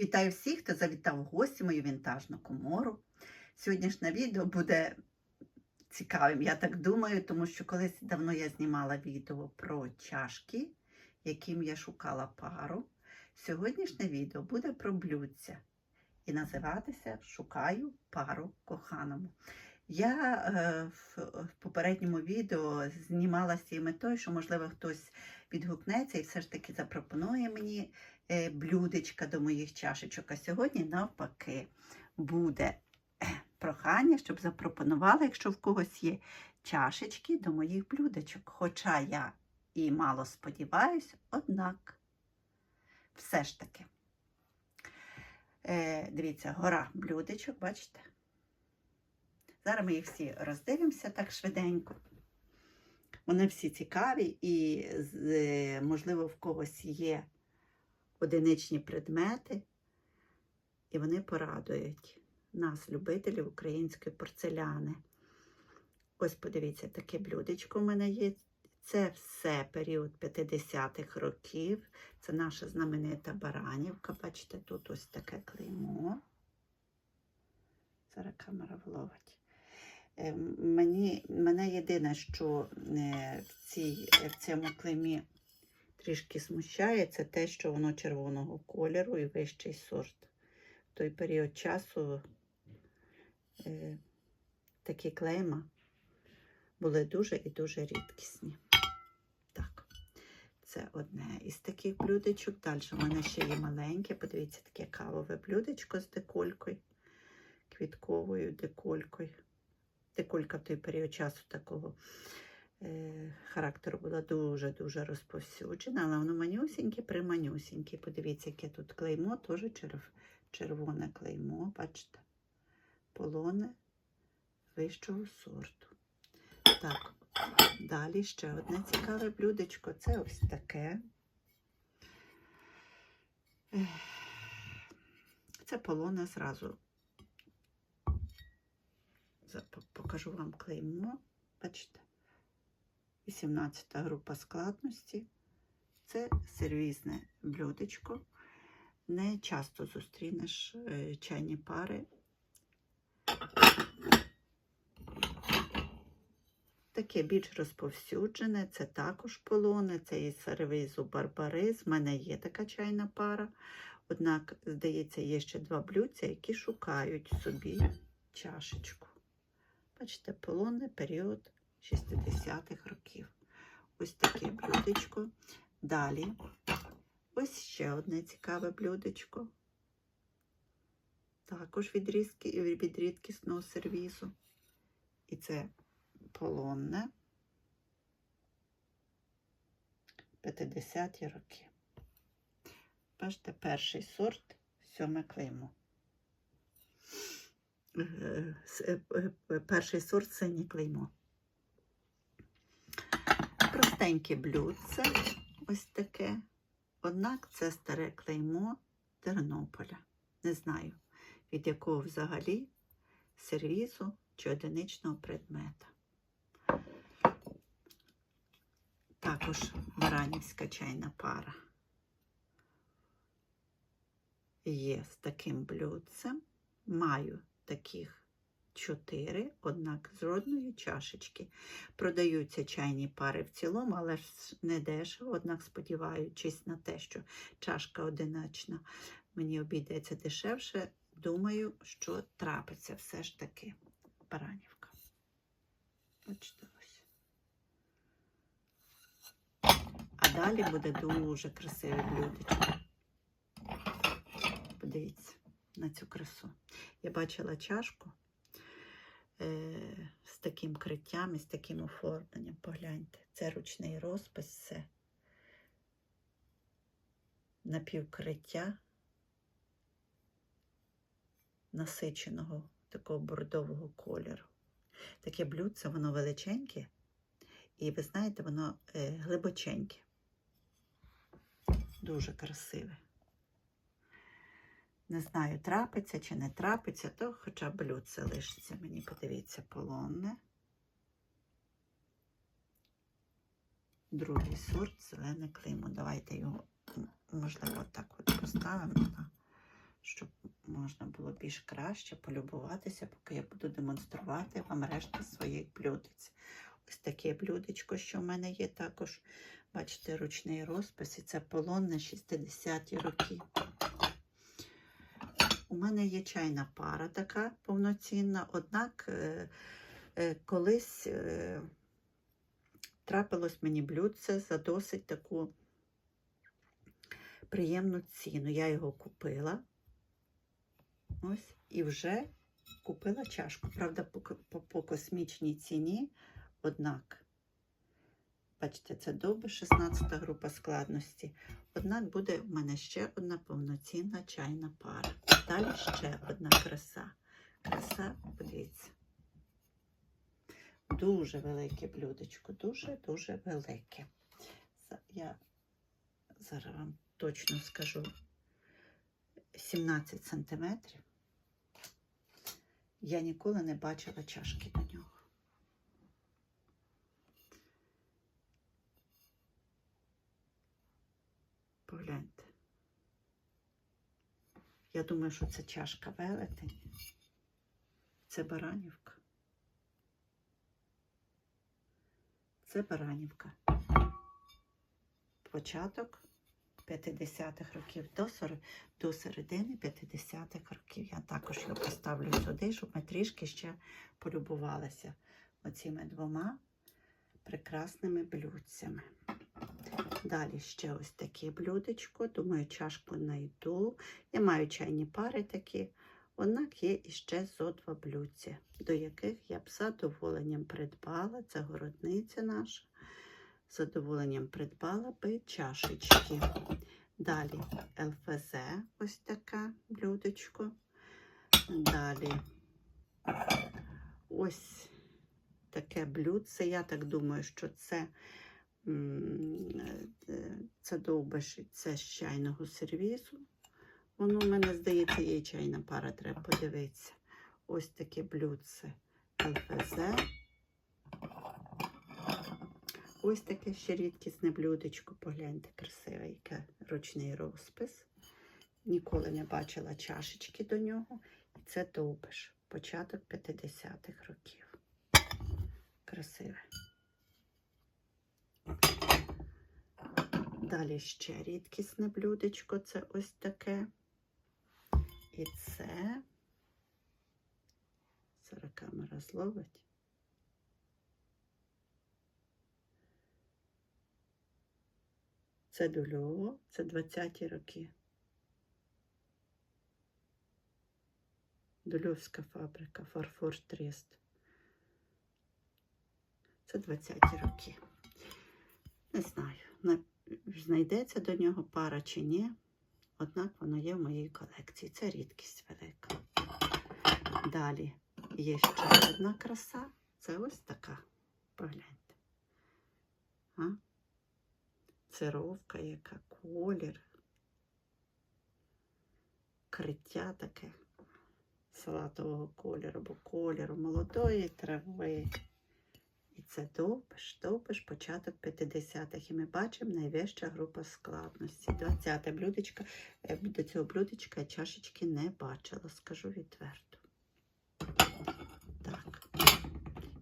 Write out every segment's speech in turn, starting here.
Вітаю всіх, хто завітав в гості мою вінтажну комору. Сьогоднішнє відео буде цікавим, я так думаю, тому що колись давно я знімала відео про чашки, яким я шукала пару. Сьогоднішнє відео буде про блюдця і називатися Шукаю пару коханому. Я е, в, попередньому відео знімала з цією метою, що, можливо, хтось відгукнеться і все ж таки запропонує мені блюдечка до моїх чашечок. А сьогодні, навпаки, буде е, прохання, щоб запропонували, якщо в когось є чашечки до моїх блюдечок. Хоча я і мало сподіваюся, однак, все ж таки. Е, дивіться, гора блюдечок, бачите? Зараз ми їх всі роздивимося так швиденько. Вони всі цікаві і, е, можливо, в когось є одиничні предмети, і вони порадують нас, любителів української порцеляни. Ось подивіться, таке блюдечко в мене є. Це все період 50-х років. Це наша знаменита баранівка. Бачите, тут ось таке клеймо. Зараз камера вловить. Е, Мені, мене єдине, що е, в, цій, в цьому клеймі трішки смущає, це те, що воно червоного кольору і вищий сорт. В той період часу е, такі клейма були дуже і дуже рідкісні. Так, це одне із таких блюдечок. Далі в мене ще є маленьке, подивіться, таке кавове блюдечко з деколькою, квітковою деколькою. Деколька в той період часу такого характеру була дуже-дуже розповсюджена, але воно манюсіньке, приманюсіньке. Подивіться, яке тут клеймо, теж черв, червоне клеймо, бачите, полоне вищого сорту. Так, далі ще одне цікаве блюдечко. Це ось таке. Це полоне зразу. Покажу вам клеймо. Бачите? 18 група складності. Це сервізне блюдечко. Не часто зустрінеш е, чайні пари. Таке більш розповсюджене, це також полоне, це із сервізу Барбариз. В мене є така чайна пара. Однак, здається, є ще два блюдця, які шукають собі чашечку. Бачите, полонне період 60-х років. Ось таке блюдечко. Далі ось ще одне цікаве блюдечко. Також від, різки, від рідкісного сервізу. І це полонне 50-ті роки. Бачите, перший сорт, сьоме клеймо. Е, е, е, перший сорт синє клеймо. Простеньке блюдце, ось таке. Однак це старе клеймо Тернополя. Не знаю, від якого взагалі сервізу чи одиничного предмета. Також баранівська чайна пара. Є з таким блюдцем. Маю таких чотири, однак з жодної чашечки. Продаються чайні пари в цілому, але ж не дешево, однак сподіваючись на те, що чашка одиночна мені обійдеться дешевше, думаю, що трапиться все ж таки баранівка. Бачите ось. А далі буде дуже красиве блюдечко. Подивіться на цю красу. Я бачила чашку з таким криттям і з таким оформленням. Погляньте, це ручний розпис, це напівкриття насиченого такого бордового кольору. Таке блюдце, воно величеньке, і ви знаєте, воно е, глибоченьке. Дуже красиве. Не знаю, трапиться чи не трапиться, то хоча б блюдце лишиться. Мені подивіться полонне. Другий сорт зелене клеймо. Давайте його, можливо, так от поставимо на можна було більш краще полюбуватися, поки я буду демонструвати вам решту своїх блюдець. Ось таке блюдечко, що в мене є також. Бачите, ручний розпис, і це полонне 60-ті роки. У мене є чайна пара така повноцінна, однак е, е, колись е, трапилось мені блюдце за досить таку приємну ціну. Я його купила. Ось, і вже купила чашку. Правда, по, по, космічній ціні, однак, бачите, це доби 16 група складності. Однак буде в мене ще одна повноцінна чайна пара. Далі ще одна краса. Краса, подивіться. Дуже велике блюдечко, дуже-дуже велике. Я зараз вам точно скажу 17 сантиметрів. Я ніколи не бачила чашки до нього. Погляньте. Я думаю, що це чашка велетень. Це баранівка. Це баранівка. Початок 50-х років до, до середини 50-х років. Я також його поставлю сюди, щоб ми трішки ще полюбувалися оціми двома прекрасними блюдцями. Далі ще ось таке блюдечко. Думаю, чашку знайду. Я маю чайні пари такі. Однак є іще зо два блюдця, до яких я б з задоволенням придбала. Це городниця наша. З задоволенням придбала би чашечки. Далі ЛФЗ, ось таке блюдечко. Далі ось таке блюдце. Я так думаю, що це, це довбиш, це з чайного сервізу. Воно мене, здається, є чайна пара, треба подивитися. Ось таке блюдце ЛФЗ. Ось таке ще рідкісне блюдечко, погляньте, красиве, яке ручний розпис. Ніколи не бачила чашечки до нього. І це довбиш, початок 50-х років. Красиве. Далі ще рідкісне блюдечко, це ось таке. І це. Зараз камера зловить. Це дульово, це 20-ті роки. Дульовська фабрика, фарфор Трест. Це 20-ті роки. Не знаю, знайдеться до нього пара чи ні. Однак воно є в моїй колекції. Це рідкість велика. Далі є ще одна краса. Це ось така. Погляньте. А? Цировка, яка колір. Криття таке салатового кольору, бо кольору молодої трави. Це довбиш, довбиш, початок 50-х. І ми бачимо найвища група складності. 20 блюдечка. Е, До цього блюдечка я чашечки не бачила, скажу відверто. Так.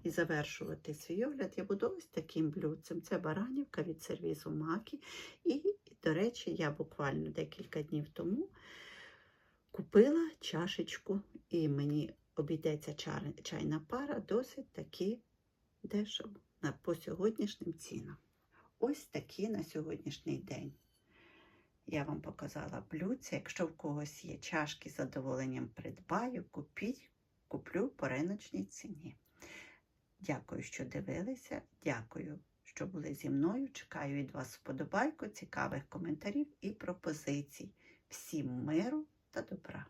І завершувати свій огляд я буду ось таким блюдцем. Це баранівка від сервізу Макі. І, до речі, я буквально декілька днів тому купила чашечку, і мені обійдеться чайна пара досить таки дешево по сьогоднішнім цінам. Ось такі на сьогоднішній день. Я вам показала блюдця. Якщо в когось є чашки з задоволенням придбаю, купіть, куплю по риночній ціні. Дякую, що дивилися. Дякую, що були зі мною. Чекаю від вас вподобайку, цікавих коментарів і пропозицій. Всім миру та добра!